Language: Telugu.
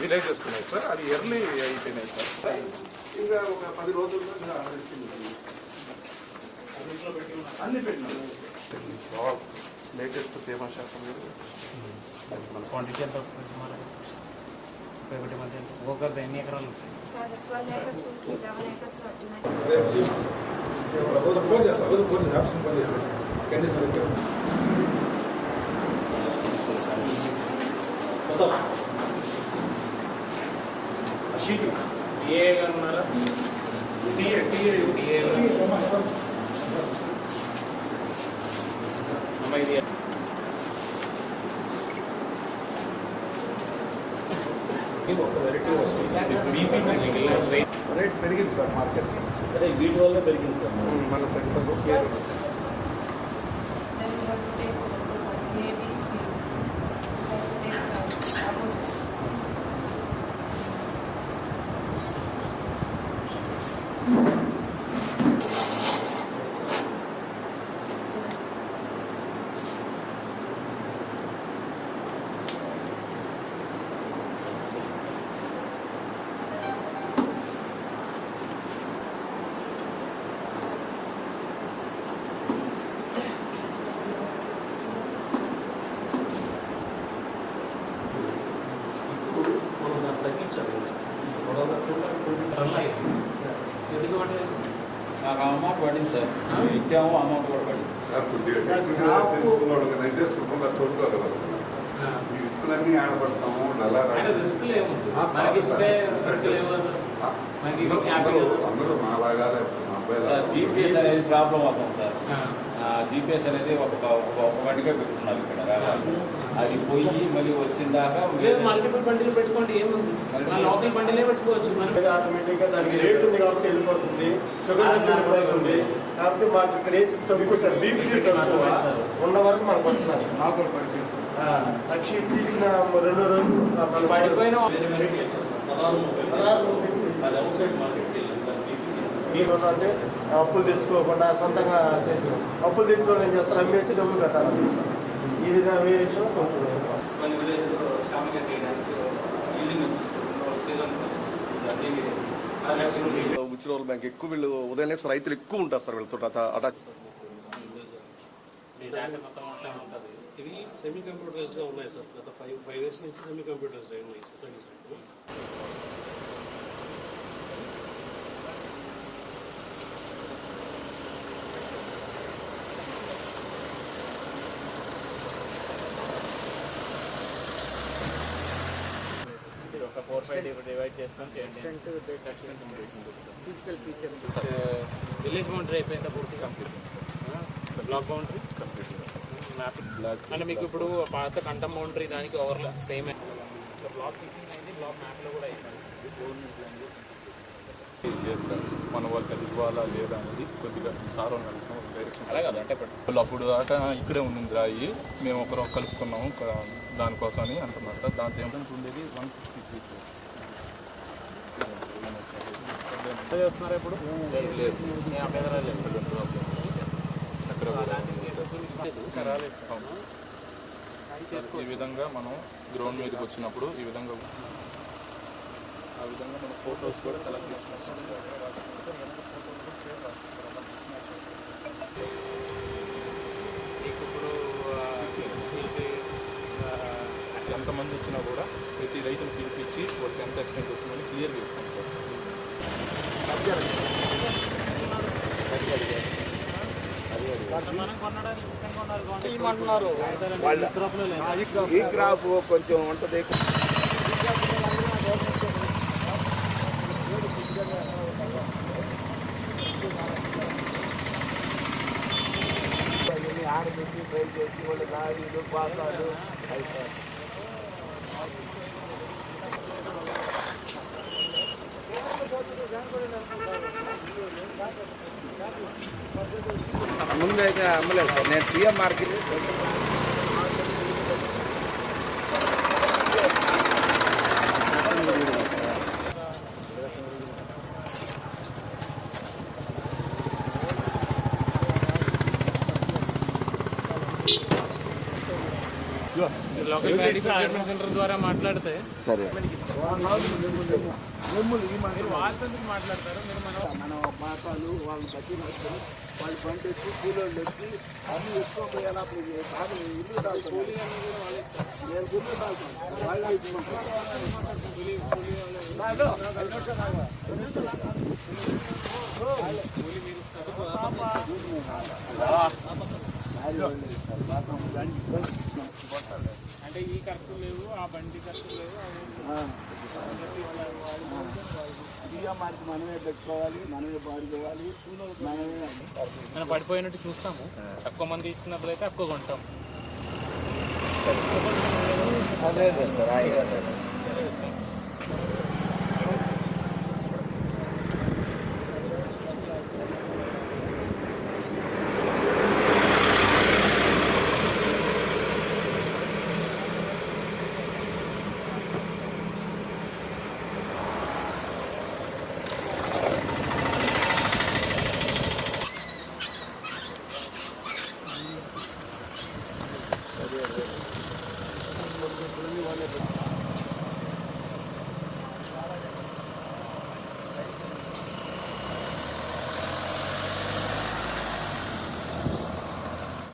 విలేజెస్ ఉన్నాయి సార్. అది ఎర్లీ అయిపోయినాయి సార్. ఇంకా ఒక పది రోజుల్లో అన్ని పెట్టినాం. లేటెస్ట్ తేమ శాతం మీద క్వాంటిటీ ఎంత వస్తుంది సుమారు? ఒకటి మధ్య ఒక్కొక్కరిది ఎన్ని ఎకరాలు ఫోన్ చేస్తాను ఫోన్ చేసి ఆప్షన్ ఫోన్ చేసేసి కండిషన్ ఏ గారు ఉన్నారా టీఏ టీఏ ఏ అమ్మ ఇది ఒక వెరైటీ వస్తుంది సార్ బీపీ రేట్ పెరిగింది సార్ మార్కెట్ అదే వీటి వల్ల పెరిగింది సార్ మన సెంటర్ ఎందుకు నాకు అమౌంట్ పడింది సార్. మేము ఇచ్చాము అమౌంట్ కూడా పడింది. సార్ కొద్దిగా అయితే సుఖంగా తోడుకోగలరు ఈ రిస్కులన్నీ ఏముంది? మనకి ఇస్తే మనకి ఇది అందరూ మాలాగా లేకపోతే మా అబ్బాయి సార్ లాగా. జీపీఎస్ అనేది ప్రాబ్లం అవుతుంది సార్. జీపీఎస్ అనేది ఒక ఒక బండిగా పెట్టుకున్నారు ఇక్కడ. అది పోయి మళ్ళీ వచ్చిన దాకా లేదు మల్టిపుల్ బండిలు పెట్టుకోండి ఏముంది లోకల్ బండిలే పెట్టుకోవచ్చు మనం ఆటోమేటిక్గా దానికి రేట్ ఉంది కాబట్టి వెళ్ళిపోతుంది షుగర్ లెస్ వెళ్ళిపోతుంది కాబట్టి మాకు ఇక్కడ వేసి తక్కువ సార్ బీపీ తక్కువ ఉన్న వరకు మనకు వస్తున్నారు. నాకు తీసిన రెండో రోజు పడిపోయిన పదహారు మీరు అంటే అప్పులు తెచ్చుకోకుండా సొంతంగా అప్పులు తెచ్చుకోవడం ఏం చేస్తారు? అమ్మేసి డబ్బులు కట్టాలి. ఈ విధంగా వేరియేషన్ కొంచెం ఉచ్చిరోల్ బ్యాంక్ ఎక్కువ వీళ్ళు ఉదయం లేసి రైతులు ఎక్కువ ఉంటారు సార్ వీళ్ళతో అటాచ్ ఇవి సెమీ కంప్యూటరైజ్డ్గా ఉన్నాయి సార్. గత ఫైవ్ ఫైవ్ ఇయర్స్ నుంచి సెమీ కంప్యూటరైజ్డ్ ఉన్నాయి సొసైటీ ఫోర్ ఫైవ్ డివైడ్ చేసుకొని చేయండి. ఫిజికల్ ఫీచర్ విలేజ్ బౌండరీ అయిపోయిందా పూర్తి complete block boundary complete map అంటే మీకు ఇప్పుడు పాత కంటం బౌండరీ దానికి ఓవర్లా సేమ్ బ్లాక్ ఫిక్సింగ్ అయింది బ్లాక్ మ్యాప్లో కూడా అయింది. మన వాళ్ళకి అది ఇవ్వాలా లేదా అనేది కొద్దిగా సార్ డైరెక్షన్ అప్పుడు దాకా ఇక్కడే ఉండింది రాయి మేము ఒకరు కలుపుకున్నాము దానికోసం అని అంటున్నారు సార్. దాంతో ఏమిటంటే ఉండేది వన్ సిక్స్టీ త్రీ సార్ ఎంత చేస్తున్నారు ఇప్పుడు. ఈ విధంగా మనం గ్రౌండ్ మీదకి వచ్చినప్పుడు ఈ విధంగా ఆ విధంగా మనం ఫొటోస్ కూడా కలెక్ట్ చేసుకుంటాం. మీకు ఇప్పుడు ఎంతమంది వచ్చినా కూడా ప్రతి రైతును పిలిపించి వాళ్ళకి ఎంత ఎక్స్టెంట్ వచ్చిందని క్లియర్ చేసుకుంటాం ఈ క్రాప్ కొంచెం ఉంటుంది. ట్రై చేసి వాళ్ళు లారీలు పాతాలు ముందు అయితే అమ్మలేదు సార్ నేను CM market local valley procurement centre ద్వారా మాట్లాడితే సరే. వాళ్ళతో మాట్లాడతారు? మీరు మన మన పాపాలు వాళ్ళు బట్టి వాళ్ళు పండించి కూలోళ్ళు వచ్చి అన్ని ఎక్కువ పోయేలా బాగా ఇల్లు తాగుతారు నేను గుర్తు తాగుతాను వాళ్ళే అంటే ఈ ఖర్చు లేవు ఆ బండి ఖర్చు లేవు ఇక మనకి మనమే పెట్టుకోవాలి మనమే పాడుకోవాలి మనమే మనం పడిపోయినట్టు చూస్తాము. తక్కువ మంది ఇచ్చినప్పుడు అయితే తక్కువ కొంటాం. అదే సార్.